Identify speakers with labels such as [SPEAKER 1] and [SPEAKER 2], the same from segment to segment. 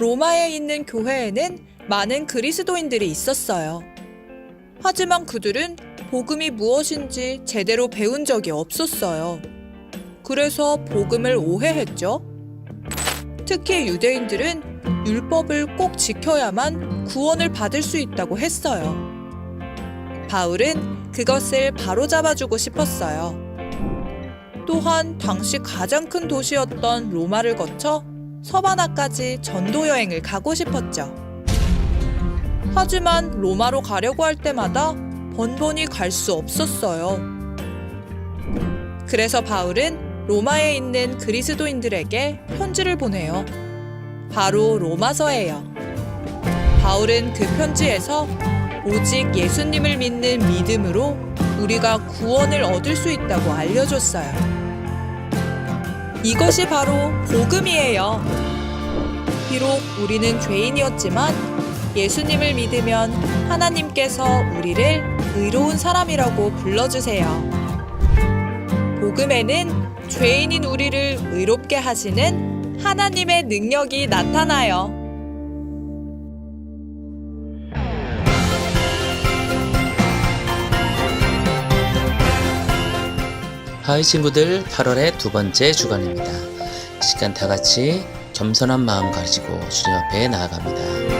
[SPEAKER 1] 로마에 있는 교회에는 많은 그리스도인들이 있었어요. 하지만 그들은 복음이 무엇인지 제대로 배운 적이 없었어요. 그래서 복음을 오해했죠. 특히 유대인들은 율법을 꼭 지켜야만 구원을 받을 수 있다고 했어요. 바울은 그것을 바로잡아주고 싶었어요. 또한 당시 가장 큰 도시였던 로마를 거쳐 서바나까지 전도 여행을 가고 싶었죠. 하지만 로마로 가려고 할 때마다 번번이 갈 수 없었어요. 그래서 바울은 로마에 있는 그리스도인들에게 편지를 보내요. 바로 로마서예요. 바울은 그 편지에서 오직 예수님을 믿는 믿음으로 우리가 구원을 얻을 수 있다고 알려줬어요. 이것이 바로 복음이에요. 비록 우리는 죄인이었지만 예수님을 믿으면 하나님께서 우리를 의로운 사람이라고 불러주세요. 복음에는 죄인인 우리를 의롭게 하시는 하나님의 능력이 나타나요.
[SPEAKER 2] 하이 친구들 8월의 두 번째 주간입니다. 시간 다 같이 겸손한 마음 가지고 주님 앞에 나아갑니다.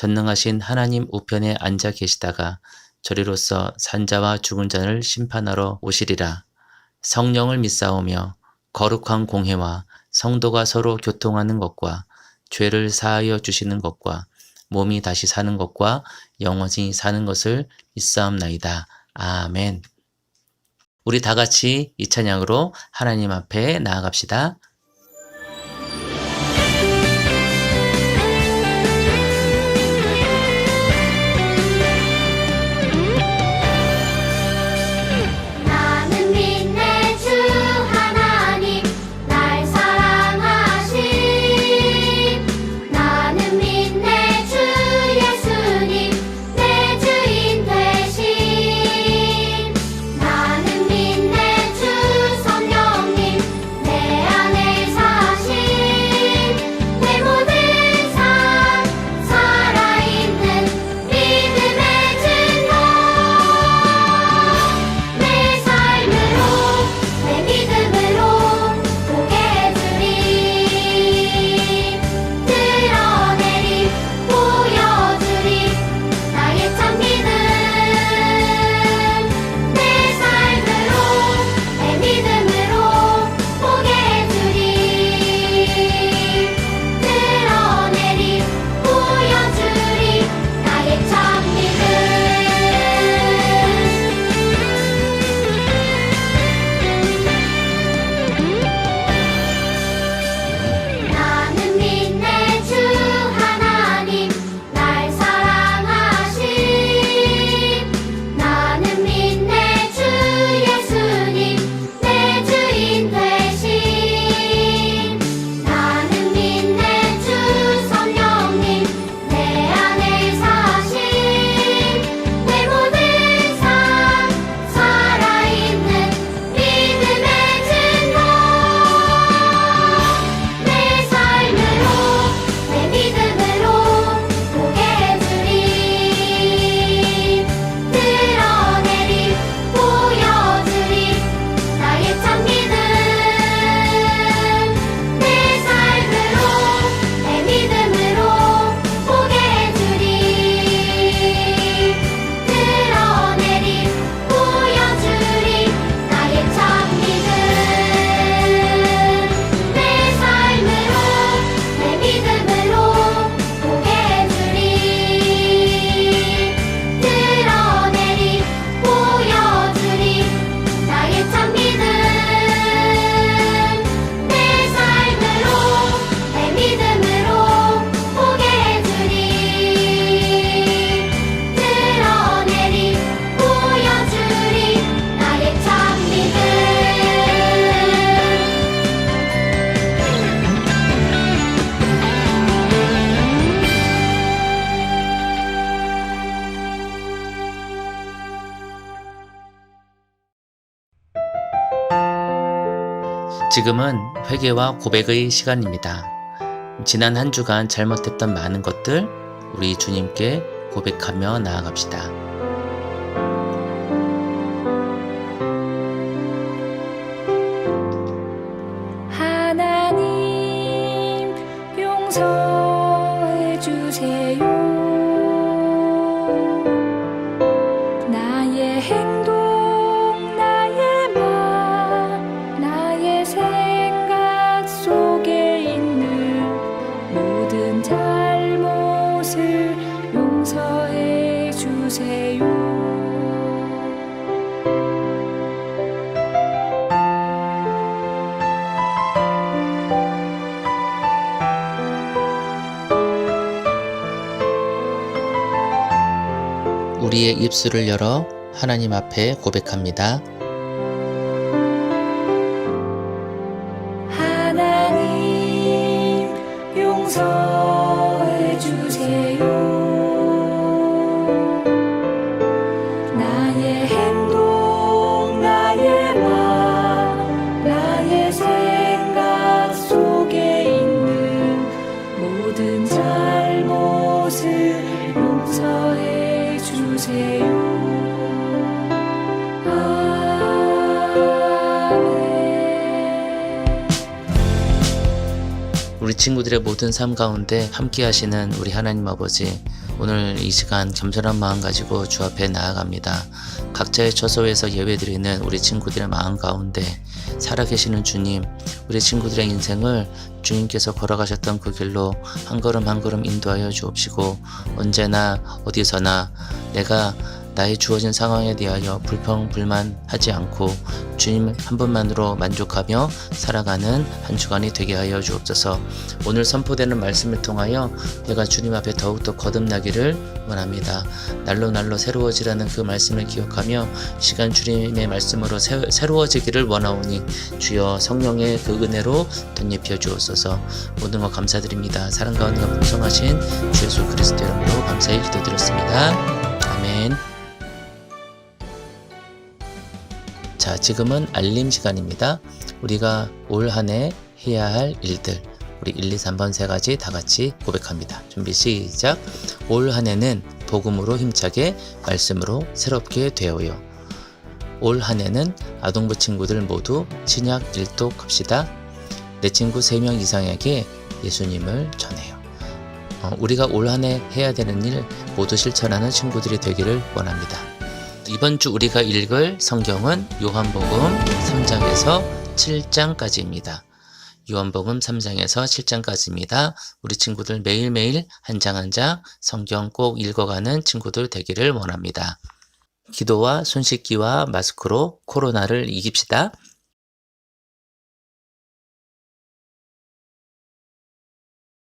[SPEAKER 2] 전능하신 하나님 우편에 앉아 계시다가 저리로서 산자와 죽은 자를 심판하러 오시리라. 성령을 믿사오며 거룩한 공회와 성도가 서로 교통하는 것과 죄를 사하여 주시는 것과 몸이 다시 사는 것과 영원히 사는 것을 믿사옵나이다. 아멘. 우리 다 같이 이 찬양으로 하나님 앞에 나아갑시다. 지금은 회개와 고백의 시간입니다. 지난 한 주간 잘못했던 많은 것들 우리 주님께 고백하며 나아갑시다. 입술을 열어 하나님 앞에 고백합니다. 친구들의 모든 삶 가운데 함께 하시는 우리 하나님 아버지 오늘 이 시간 겸손한 마음 가지고 주 앞에 나아갑니다. 각자의 처소에서 예배드리는 우리 친구들의 마음 가운데 살아계시는 주님 우리 친구들의 인생을 주님께서 걸어가셨던 그 길로 한 걸음 한 걸음 인도하여 주옵시고 언제나 어디서나 내가 나의 주어진 상황에 대하여 불평 불만하지 않고 주님 한 분만으로 만족하며 살아가는 한 주간이 되게 하여 주옵소서. 오늘 선포되는 말씀을 통하여 내가 주님 앞에 더욱더 거듭나기를 원합니다. 날로 날로 새로워지라는 그 말씀을 기억하며 시간 주님의 말씀으로 새, 새로워지기를 원하오니 주여 성령의 그 은혜로 덧입혀 주옵소서. 모든 것 감사드립니다. 사랑 가운데 풍성하신 주 예수 그리스도 이름으로 감사히 기도드렸습니다. 아멘. 자, 지금은 알림 시간입니다. 우리가 올 한 해 해야 할 일들. 우리 1, 2, 3번 세 가지 다 같이 고백합니다. 준비 시작. 올 한 해는 복음으로 힘차게 말씀으로 새롭게 되어요. 올 한 해는 아동부 친구들 모두 신약 일독합시다. 내 친구 3명 이상에게 예수님을 전해요. 어, 우리가 올 한 해 해야 되는 일 모두 실천하는 친구들이 되기를 원합니다. 이번 주 우리가 읽을 성경은 요한복음 3장에서 7장까지입니다. 요한복음 3장에서 7장까지입니다. 우리 친구들 매일매일 한 장 한 장 성경 꼭 읽어가는 친구들 되기를 원합니다. 기도와 손 씻기와 마스크로 코로나를 이깁시다.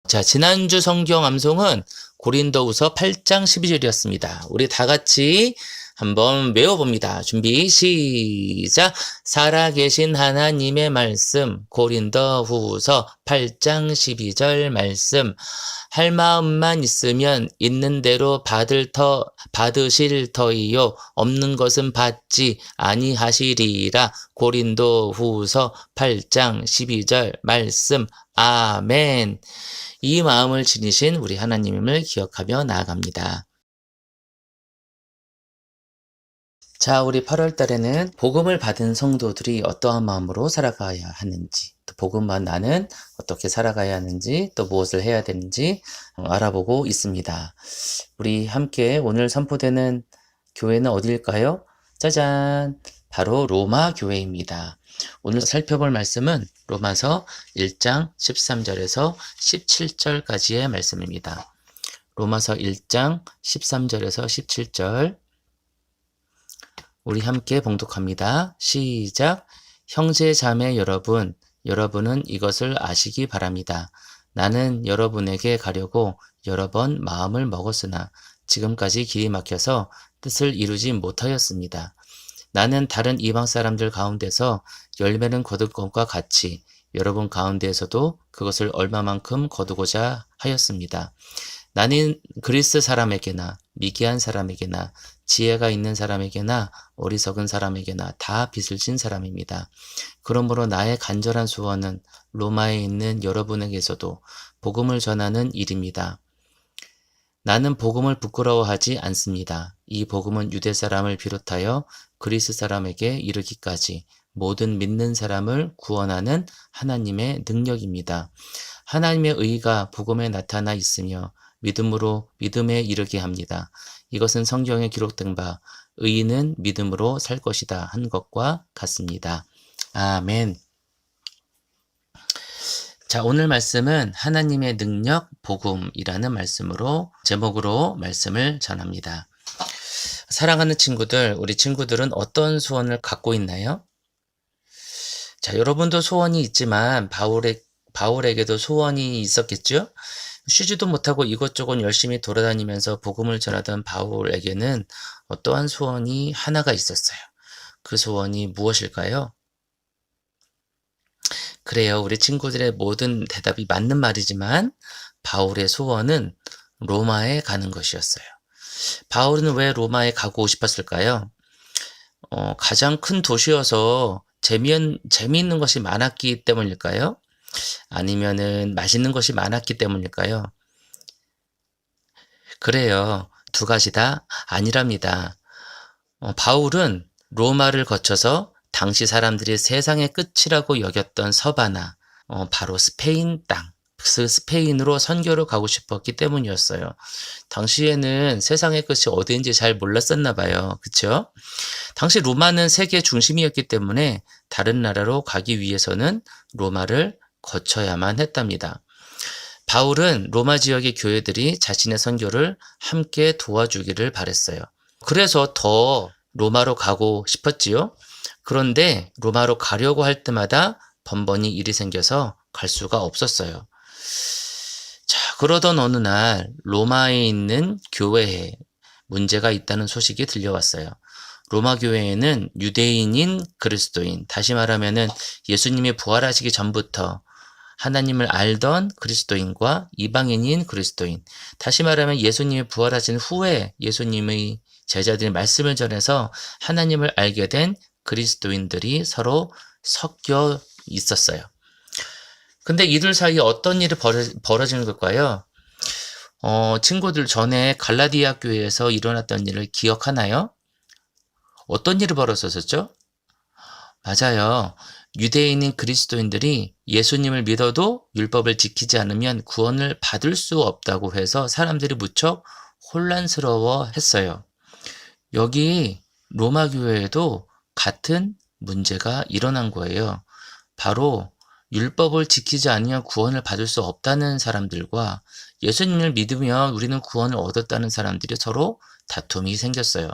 [SPEAKER 2] 자, 지난주 성경 암송은 고린도후서 8장 12절이었습니다. 우리 다 같이 한번 외워봅니다. 준비 시작. 살아계신 하나님의 말씀 고린도후서 8장 12절 말씀 할 마음만 있으면 있는 대로 받을 터 받으실 터이요 없는 것은 받지 아니하시리라 고린도후서 8장 12절 말씀 아멘. 이 마음을 지니신 우리 하나님을 기억하며 나아갑니다. 자, 우리 8월 달에는 복음을 받은 성도들이 어떠한 마음으로 살아가야 하는지, 또 복음만 나는 어떻게 살아가야 하는지, 또 무엇을 해야 되는지 어, 알아보고 있습니다. 우리 함께 오늘 선포되는 교회는 어디일까요? 짜잔! 바로 로마 교회입니다. 오늘 살펴볼 말씀은 로마서 1장 13절에서 17절까지의 말씀입니다. 로마서 1장 13절에서 17절 우리 함께 봉독합니다. 시작. 형제 자매 여러분, 여러분은 이것을 아시기 바랍니다. 나는 여러분에게 가려고 여러 번 마음을 먹었으나 지금까지 길이 막혀서 뜻을 이루지 못하였습니다. 나는 다른 이방 사람들 가운데서 열매는 거둘 것과 같이 여러분 가운데에서도 그것을 얼마만큼 거두고자 하였습니다. 나는 그리스 사람에게나 미개한 사람에게나 지혜가 있는 사람에게나 어리석은 사람에게나 다 빚을 진 사람입니다. 그러므로 나의 간절한 소원은 로마에 있는 여러분에게서도 복음을 전하는 일입니다. 나는 복음을 부끄러워하지 않습니다. 이 복음은 유대 사람을 비롯하여 그리스 사람에게 이르기까지 모든 믿는 사람을 구원하는 하나님의 능력입니다. 하나님의 의가 복음에 나타나 있으며 믿음으로 믿음에 이르게 합니다. 이것은 성경에 기록된 바 의인은 믿음으로 살 것이다 한 것과 같습니다. 아멘. 자, 오늘 말씀은 하나님의 능력 복음이라는 말씀으로 제목으로 말씀을 전합니다. 사랑하는 친구들, 우리 친구들은 어떤 소원을 갖고 있나요? 자, 여러분도 소원이 있지만 바울의 바울에게도 소원이 있었겠죠? 쉬지도 못하고 이곳저곳 열심히 돌아다니면서 복음을 전하던 바울에게는 어떠한 소원이 하나가 있었어요. 그 소원이 무엇일까요? 그래요. 우리 친구들의 모든 대답이 맞는 말이지만 바울의 소원은 로마에 가는 것이었어요. 바울은 왜 로마에 가고 싶었을까요? 어, 가장 큰 도시여서 재미있는, 재미있는 것이 많았기 때문일까요? 아니면은 맛있는 것이 많았기 때문일까요? 그래요. 두 가지 다 아니랍니다. 어, 바울은 로마를 거쳐서 당시 사람들이 세상의 끝이라고 여겼던 서바나, 어, 바로 스페인 땅, 그 스페인으로 선교를 가고 싶었기 때문이었어요. 당시에는 세상의 끝이 어디인지 잘 몰랐었나 봐요. 그쵸? 당시 로마는 세계 중심이었기 때문에 다른 나라로 가기 위해서는 로마를 거쳐야만 했답니다. 바울은 로마 지역의 교회들이 자신의 선교를 함께 도와주기를 바랬어요. 그래서 더 로마로 가고 싶었지요. 그런데 로마로 가려고 할 때마다 번번이 일이 생겨서 갈 수가 없었어요. 자, 그러던 어느 날 로마에 있는 교회에 문제가 있다는 소식이 들려왔어요. 로마 교회에는 유대인인 그리스도인, 다시 말하면은 예수님이 부활하시기 전부터 하나님을 알던 그리스도인과 이방인인 그리스도인, 다시 말하면 예수님이 부활하신 후에 예수님의 제자들이 말씀을 전해서 하나님을 알게 된 그리스도인들이 서로 섞여 있었어요. 근데 이들 사이에 어떤 일이 벌어, 벌어지는 걸까요? 어, 친구들 전에 갈라디아 교회에서 일어났던 일을 기억하나요? 어떤 일이 벌어졌었죠? 맞아요. 유대인인 그리스도인들이 예수님을 믿어도 율법을 지키지 않으면 구원을 받을 수 없다고 해서 사람들이 무척 혼란스러워 했어요. 여기 로마 교회에도 같은 문제가 일어난 거예요. 바로 율법을 지키지 않으면 구원을 받을 수 없다는 사람들과 예수님을 믿으면 우리는 구원을 얻었다는 사람들이 서로 다툼이 생겼어요.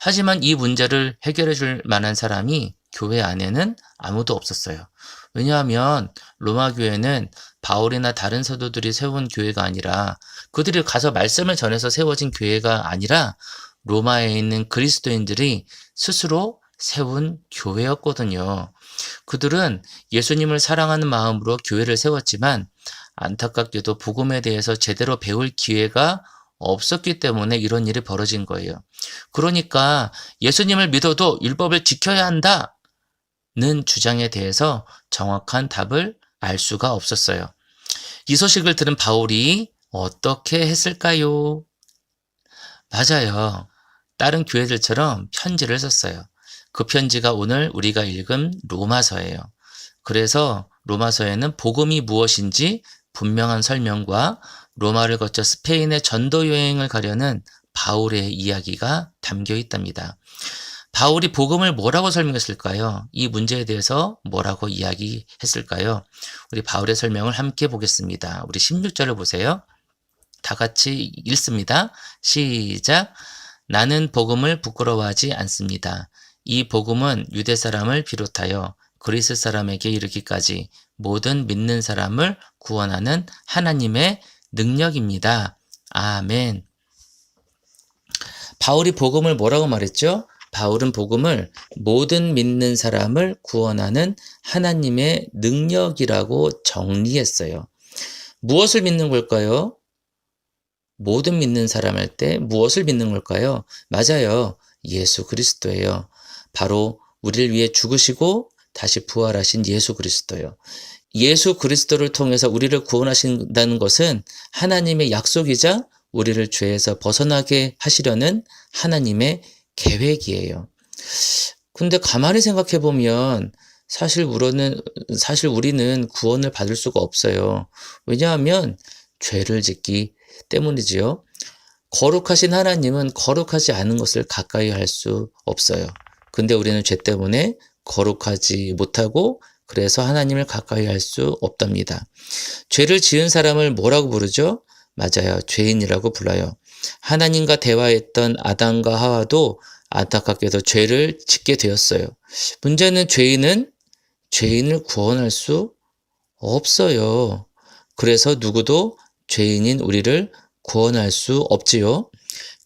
[SPEAKER 2] 하지만 이 문제를 해결해 줄 만한 사람이 교회 안에는 아무도 없었어요. 왜냐하면 로마 교회는 바울이나 다른 사도들이 세운 교회가 아니라 그들이 가서 말씀을 전해서 세워진 교회가 아니라 로마에 있는 그리스도인들이 스스로 세운 교회였거든요. 그들은 예수님을 사랑하는 마음으로 교회를 세웠지만 안타깝게도 복음에 대해서 제대로 배울 기회가 없었기 때문에 이런 일이 벌어진 거예요. 그러니까 예수님을 믿어도 율법을 지켜야 한다 는 주장에 대해서 정확한 답을 알 수가 없었어요. 이 소식을 들은 바울이 어떻게 했을까요? 맞아요. 다른 교회들처럼 편지를 썼어요. 그 편지가 오늘 우리가 읽은 로마서예요. 그래서 로마서에는 복음이 무엇인지 분명한 설명과 로마를 거쳐 스페인의 전도 여행을 가려는 바울의 이야기가 담겨 있답니다. 바울이 복음을 뭐라고 설명했을까요? 이 문제에 대해서 뭐라고 이야기했을까요? 우리 바울의 설명을 함께 보겠습니다. 우리 16절을 보세요. 다 같이 읽습니다. 시작. 나는 복음을 부끄러워하지 않습니다. 이 복음은 유대 사람을 비롯하여 그리스 사람에게 이르기까지 모든 믿는 사람을 구원하는 하나님의 능력입니다. 아멘. 바울이 복음을 뭐라고 말했죠? 바울은 복음을 모든 믿는 사람을 구원하는 하나님의 능력이라고 정리했어요. 무엇을 믿는 걸까요? 모든 믿는 사람 할 때 무엇을 믿는 걸까요? 맞아요. 예수 그리스도예요. 바로 우리를 위해 죽으시고 다시 부활하신 예수 그리스도요. 예수 그리스도를 통해서 우리를 구원하신다는 것은 하나님의 약속이자 우리를 죄에서 벗어나게 하시려는 하나님의 계획이에요. 근데 가만히 생각해 보면 사실 우리는 사실 우리는 구원을 받을 수가 없어요. 왜냐하면 죄를 짓기 때문이지요. 거룩하신 하나님은 거룩하지 않은 것을 가까이 할 수 없어요. 근데 우리는 죄 때문에 거룩하지 못하고 그래서 하나님을 가까이 할 수 없답니다. 죄를 지은 사람을 뭐라고 부르죠? 맞아요. 죄인이라고 불러요. 하나님과 대화했던 아담과 하와도 안타깝게도 죄를 짓게 되었어요. 문제는 죄인은 죄인을 구원할 수 없어요. 그래서 누구도 죄인인 우리를 구원할 수 없지요.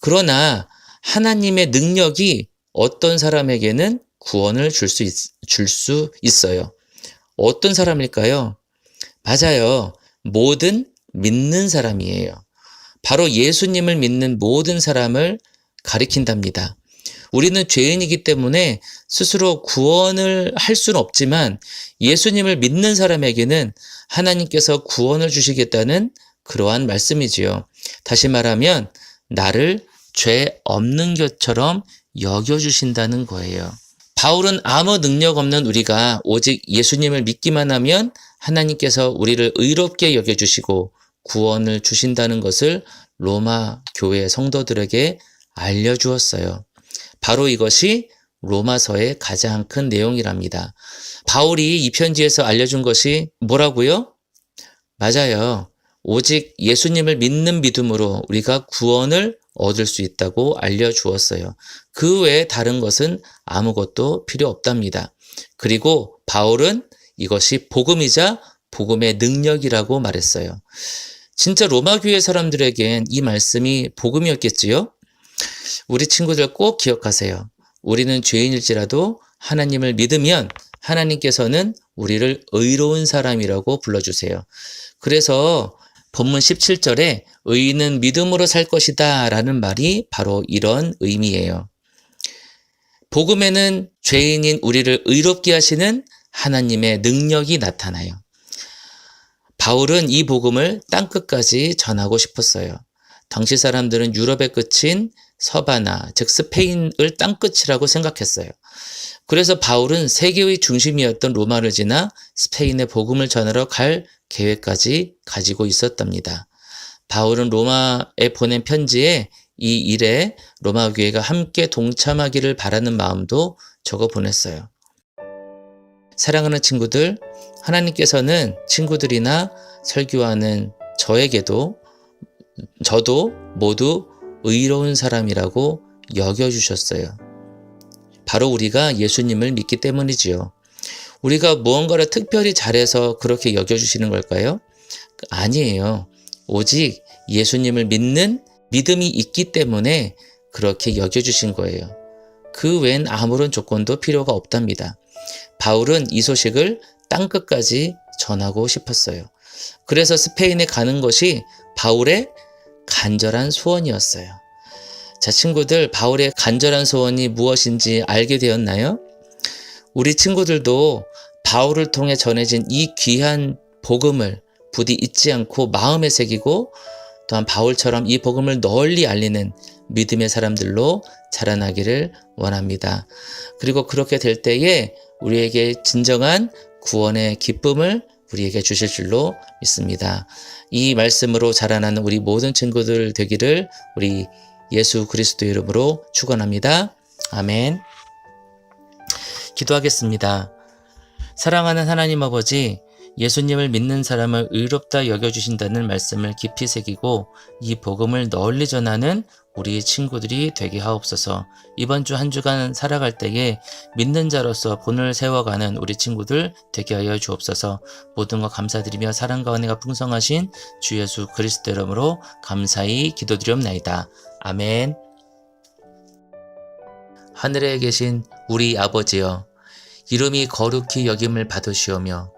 [SPEAKER 2] 그러나 하나님의 능력이 어떤 사람에게는 구원을 줄 수 줄 수 있어요. 어떤 사람일까요? 맞아요. 모든 믿는 사람이에요. 바로 예수님을 믿는 모든 사람을 가리킨답니다. 우리는 죄인이기 때문에 스스로 구원을 할 수는 없지만 예수님을 믿는 사람에게는 하나님께서 구원을 주시겠다는 그러한 말씀이지요. 다시 말하면 나를 죄 없는 것처럼 여겨주신다는 거예요. 바울은 아무 능력 없는 우리가 오직 예수님을 믿기만 하면 하나님께서 우리를 의롭게 여겨주시고 구원을 주신다는 것을 로마 교회 성도들에게 알려주었어요. 바로 이것이 로마서의 가장 큰 내용이랍니다. 바울이 이 편지에서 알려준 것이 뭐라고요? 맞아요. 오직 예수님을 믿는 믿음으로 우리가 구원을 얻을 수 있다고 알려주었어요. 그 외에 다른 것은 아무것도 필요 없답니다. 그리고 바울은 이것이 복음이자 복음의 능력이라고 말했어요. 진짜 로마 교회 사람들에겐 이 말씀이 복음이었겠지요? 우리 친구들 꼭 기억하세요. 우리는 죄인일지라도 하나님을 믿으면 하나님께서는 우리를 의로운 사람이라고 불러주세요. 그래서 본문 17절에 의인은 믿음으로 살 것이다 라는 말이 바로 이런 의미예요. 복음에는 죄인인 우리를 의롭게 하시는 하나님의 능력이 나타나요. 바울은 이 복음을 땅끝까지 전하고 싶었어요. 당시 사람들은 유럽의 끝인 서바나, 즉 스페인을 땅끝이라고 생각했어요. 그래서 바울은 세계의 중심이었던 로마를 지나 스페인의 복음을 전하러 갈 계획까지 가지고 있었답니다. 바울은 로마에 보낸 편지에 이 일에 로마 교회가 함께 동참하기를 바라는 마음도 적어 보냈어요. 사랑하는 친구들, 하나님께서는 친구들이나 설교하는 저에게도 저도 모두 의로운 사람이라고 여겨주셨어요. 바로 우리가 예수님을 믿기 때문이지요. 우리가 무언가를 특별히 잘해서 그렇게 여겨주시는 걸까요? 아니에요. 오직 예수님을 믿는 믿음이 있기 때문에 그렇게 여겨주신 거예요. 그 외엔 아무런 조건도 필요가 없답니다. 바울은 이 소식을 땅끝까지 전하고 싶었어요. 그래서 스페인에 가는 것이 바울의 간절한 소원이었어요. 자, 친구들, 바울의 간절한 소원이 무엇인지 알게 되었나요? 우리 친구들도 바울을 통해 전해진 이 귀한 복음을 부디 잊지 않고 마음에 새기고 또한 바울처럼 이 복음을 널리 알리는 믿음의 사람들로 자라나기를 원합니다. 그리고 그렇게 될 때에 우리에게 진정한 구원의 기쁨을 우리에게 주실 줄로 믿습니다. 이 말씀으로 자라나는 우리 모든 친구들 되기를 우리 예수 그리스도 이름으로 축원합니다. 아멘. 기도하겠습니다. 사랑하는 하나님 아버지, 예수님을 믿는 사람을 의롭다 여겨주신다는 말씀을 깊이 새기고 이 복음을 널리 전하는 우리 친구들이 되게 하옵소서. 이번 주 한 주간 살아갈 때에 믿는 자로서 본을 세워가는 우리 친구들 되게 하여 주옵소서. 모든 것 감사드리며 사랑과 은혜가 풍성하신 주 예수 그리스도 이름으로 감사히 기도드리옵나이다. 아멘. 하늘에 계신 우리 아버지여 이름이 거룩히 여김을 받으시오며